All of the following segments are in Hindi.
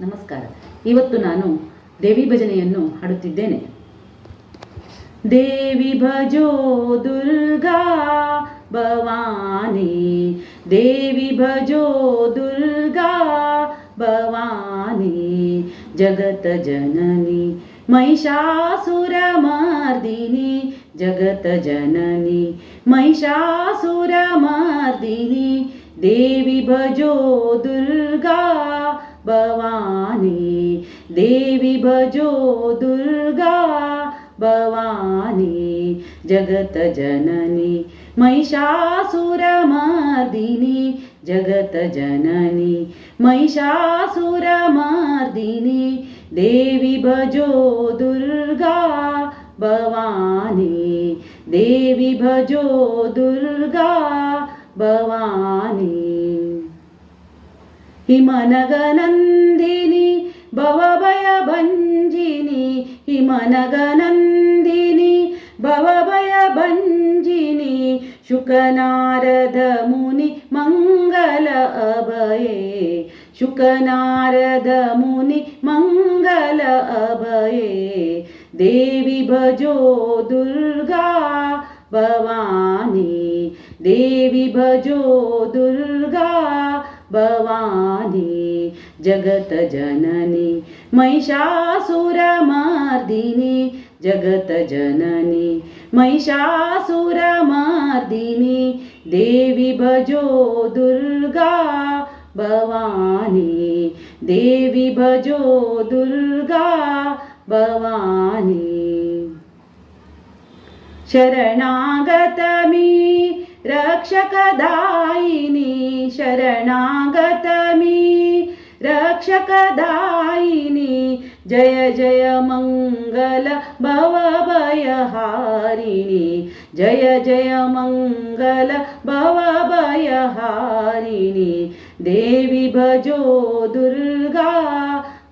ನಮಸ್ಕಾರ. ಇವತ್ತು ನಾನು ದೇವಿ ಭಜನೆಯನ್ನು ಹಾಡುತ್ತಿದ್ದೇನೆ. ದೇವಿ ಭಜೋ ದುರ್ಗಾ ಭವಾನಿ, ದೇವಿ ಭಜೋ ದುರ್ಗಾ ಭವಾನಿ, ಜಗತ ಜನನಿ ಮಹಿಷಾಸುರಮರ್ದಿನಿ ಜಗತ ಜನನಿ ಮಹಿಷಾಸುರ ಮಾರ್ದಿನಿ, ದೇವಿ ಭಜೋ भवानी। देवी भजो दुर्गा भवानी। जगत जननी, महिषासुरमर्दिनी। जगत जननी, महिषासुरमर्दिनी। देवी भजो दुर्गा भवानी। देवी भजो दुर्गा भवानी। हिमनगनन्दिनि भवभयभञ्जिनि हिमनगनन्दिनि भवभयभञ्जिनि शुकनारदमुनि मङ्गल अभये शुकनारदमुनि मङ्गल अभये देवि भजो दुर्गा भवानी देवि भजो दुर्गा भवानी जगतजननी महिषासुरमर्दिनी जगतजननी महिषासुरमर्दिनी, देवी भजो दुर्गा भवानी, देवी भजो दुर्गा भवानी। शरणागतमी रक्षकदायिनी शरणा कदायिनी जय जय मङ्गल भवभयहारिणि जय जय मङ्गल भवभयहारिणि देवी भजो दुर्गा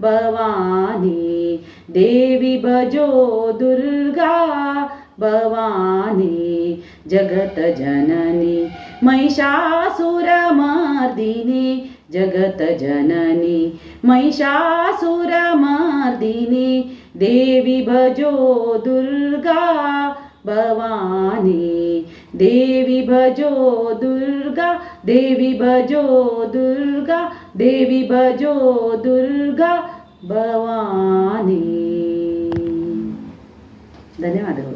भवानी। देवी भजो दुर्गा भवानी। जगतजननि महिषासुरमर्दिनी। जगतजननी महिषासुरमर्दिनी देवी भजो दुर्गा भवानी देवी भजो दुर्गा देवी भजो दुर्गा देवी भजो दुर्गा भवानी धन्यवादः